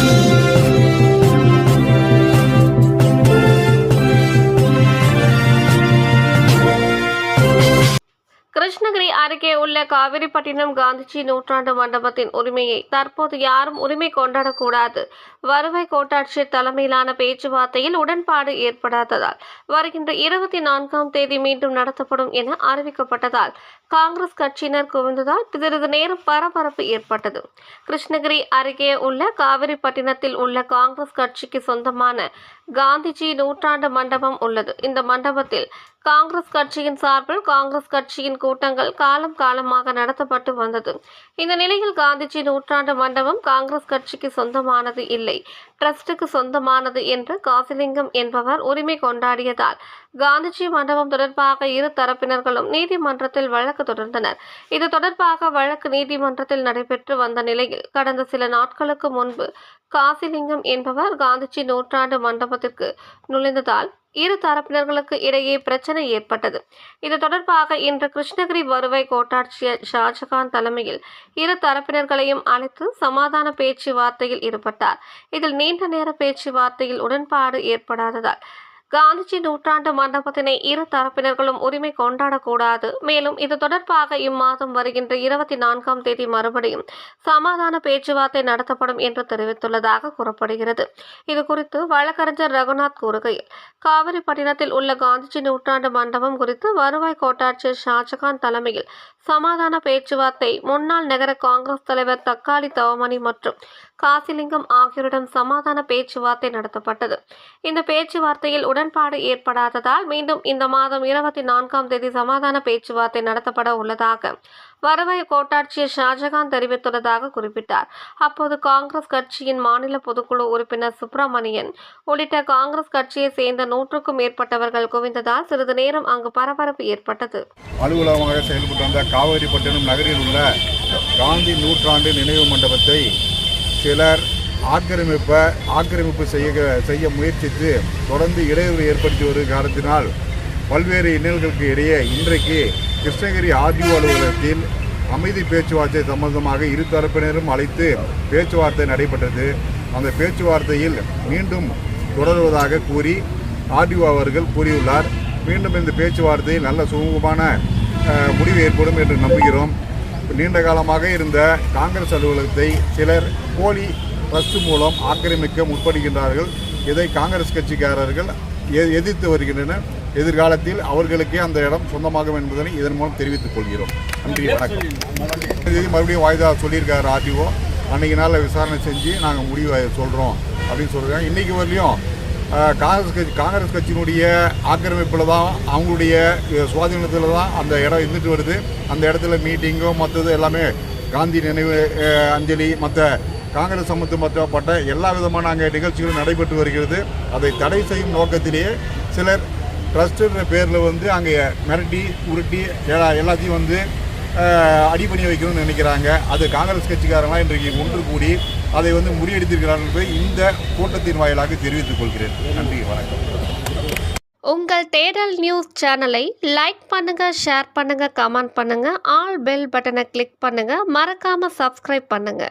கிருஷ்ணகிரி அருகே உள்ள காவிரிப்பட்டினம் காந்திஜி நூற்றாண்டு மண்டபத்தின் உரிமையை தற்போது யாரும் உரிமை கொண்டாடக்கூடாது. வருவாய் கோட்டாட்சியர் தலைமையிலான பேச்சுவார்த்தையில் உடன்பாடு ஏற்படாததால் வருகின்ற இருபத்தி நான்காம் தேதி மீண்டும் நடத்தப்படும் என அறிவிக்கப்பட்டதால் காங்கிரஸ் கட்சியினர் குவிந்ததால் சிறிது நேரம் பரபரப்பு ஏற்பட்டது. கிருஷ்ணகிரி அருகே உள்ள காவிரிப்பட்டினத்தில் உள்ள காங்கிரஸ் கட்சிக்கு சொந்தமான காந்திஜி நூற்றாண்டு மண்டபம் உள்ளது. இந்த மண்டபத்தில் காங்கிரஸ் கட்சியின் சார்பில் காங்கிரஸ் கட்சியின் கூட்டங்கள் கால காலம் காலமாக நடத்தப்பட்டு வந்தது. இந்த நிலையில் காந்திஜி நூற்றாண்டு மண்டபம் காங்கிரஸ் கட்சிக்கு சொந்தமானது இல்லை. டிரஸ்டுக்கு சொந்தமானது என்று காசிலிங்கம் என்பவர் உரிமை கொண்டாடியதால் காந்திஜி மண்டபம் தொடர்பாக இரு தரப்பினர்களும் நீதிமன்றத்தில் வழக்கு தொடர்ந்தனர். இது தொடர்பாக வழக்கு நீதிமன்றத்தில் நடைபெற்று வந்த நிலையில் கடந்த சில நாட்களுக்கு முன்பு காசிலிங்கம் என்பவர் காந்திஜி நூற்றாண்டு மண்டபத்திற்கு நுழைந்ததால் இரு தரப்பினர்களுக்கு இடையே பிரச்சனை ஏற்பட்டது. இது தொடர்பாக இன்று கிருஷ்ணகிரி வருவாய் கோட்டாட்சியர் ஷாஜகான் தலைமையில் இரு தரப்பினர்களையும் அழைத்து சமாதான பேச்சுவார்த்தையில் ஈடுபட்டார். இதில் நீண்ட நேர பேச்சுவார்த்தையில் உடன்பாடு ஏற்படாததால் காந்திஜி நூற்றாண்டு மண்டபத்தினை இரு தரப்பினர்களும் உரிமை கொண்டாடக்கூடாது. மேலும் இது தொடர்பாக இம்மாதம் வருகின்ற இருபத்தி நான்காம் தேதி மறுபடியும் சமாதான பேச்சுவார்த்தை நடத்தப்படும் என்று தெரிவித்துள்ளதாக கூறப்படுகிறது. இது குறித்து வழக்கறிஞர் ரகுநாத் கூறுகையில் காவிரிப்பட்டினத்தில் உள்ள காந்திஜி நூற்றாண்டு மண்டபம் குறித்து வருவாய் கோட்டாட்சியர் ஷாஜகான் தலைமையில் சமாதான பேச்சுவார்த்தை முன்னாள் நகர காங்கிரஸ் தலைவர் தக்காளி தவமணி மற்றும் காசிலிங்கம் ஆகியோரிடம் சமாதான பேச்சுவார்த்தை நடத்தப்பட்டது. இந்த பேச்சுவார்த்தையில் உடன்பாடு ஏற்படாததால் மீண்டும் இந்த மாதம் இருபத்தி நான்காம் தேதி சமாதான பேச்சுவார்த்தை நடத்தப்பட உள்ளதாக வருவாய் கோட்டாட்சியர் ஷாஜகான் தெரிவித்துள்ளதாக குறிப்பிட்டார். அப்போது காங்கிரஸ் கட்சியின் மாநில பொதுக்குழு உறுப்பினர் சுப்பிரமணியன் உள்ளிட்ட காங்கிரஸ் கட்சியை சேர்ந்த நூற்றுக்கும் மேற்பட்டவர்கள் குவிந்ததால் சிறிது நேரம் அங்கு பரபரப்பு ஏற்பட்டது. அலுவலகமாக செயல்பட்டு வந்த காவேரிப்பட்டினம் நகரில் உள்ள காந்தி நூற்றாண்டு நினைவு மண்டபத்தை சிலர் ஆக்கிரமிப்பை ஆக்கிரமிப்பு செய்ய செய்ய முயற்சித்து தொடர்ந்து இடையூறு ஏற்படுத்தி வரும் காரணத்தினால் பல்வேறு இன்னல்களுக்கு இடையே இன்றைக்கு கிருஷ்ணகிரி ஆர்டிஓ அலுவலகத்தில் அமைதி பேச்சுவார்த்தை சம்பந்தமாக இரு தரப்பினரும் அழைத்து பேச்சுவார்த்தை நடைபெற்றது. அந்த பேச்சுவார்த்தையில் மீண்டும் தொடர்வதாக கூறி ஆர்டிஓ அவர்கள் கூறியுள்ளார். மீண்டும் இந்த பேச்சுவார்த்தையில் நல்ல சுமூகமான முடிவு ஏற்படும் என்று நம்புகிறோம். நீண்ட காலமாக இருந்த காங்கிரஸ் அலுவலகத்தை சிலர் போலி ட்ரஸ்ட் மூலம் ஆக்கிரமிக்க முற்படுகின்றார்கள். இதை காங்கிரஸ் கட்சிக்காரர்கள் எதிர்த்து வருகின்றனர். எதிர்காலத்தில் அவர்களுக்கே அந்த இடம் சொந்தமாகும் என்பதனை இதன் மூலம் தெரிவித்துக் கொள்கிறோம். நன்றி வணக்கம். தேதி மறுபடியும் வாய்தா சொல்லியிருக்காரு ஆர்டிஓ. அன்றைக்கு நாளில் விசாரணை செஞ்சு நாங்கள் முடிவு சொல்கிறோம் அப்படின்னு சொல்கிறாங்க இன்றைக்கு வரலையும் காங்கிரஸ் கட்சி காங்கிரஸ் கட்சியினுடைய ஆக்கிரமிப்பில் தான் அவங்களுடைய சுவாதீனத்தில் தான் அந்த இடம் இருந்துட்டு வருது. அந்த இடத்துல மீட்டிங்கும் மற்றது எல்லாமே காந்தி நினைவு அஞ்சலி மற்ற காங்கிரஸ் சம்பந்தப்பட்ட எல்லா விதமான அங்கே நிகழ்ச்சிகளும் நடைபெற்று வருகிறது. அதை தடை செய்யும் நோக்கத்திலேயே சிலர் ட்ரஸ்ட்டுன்ற பேரில் வந்து அங்கே மிரட்டி உருட்டி எல்லாத்தையும் வந்து அடிபணி வைக்கணும்னு நினைக்கிறாங்க. அது காங்கிரஸ் கட்சிக்காரங்களாம் இன்றைக்கு ஒன்று கூடி அதை வந்து முறியடித்திருக்கிறார்கள் என்பதை இந்த கூட்டத்தின் வாயிலாக தெரிவித்துக் கொள்கிறேன். நன்றி வணக்கம். உங்கள் தேடல் நியூஸ் சேனலை லைக் பண்ணுங்க ஷேர் பண்ணுங்க கமெண்ட் பண்ணுங்க ஆல் பெல் பட்டனை கிளிக் பண்ணுங்க மறக்காம சப்ஸ்கிரைப் பண்ணுங்க.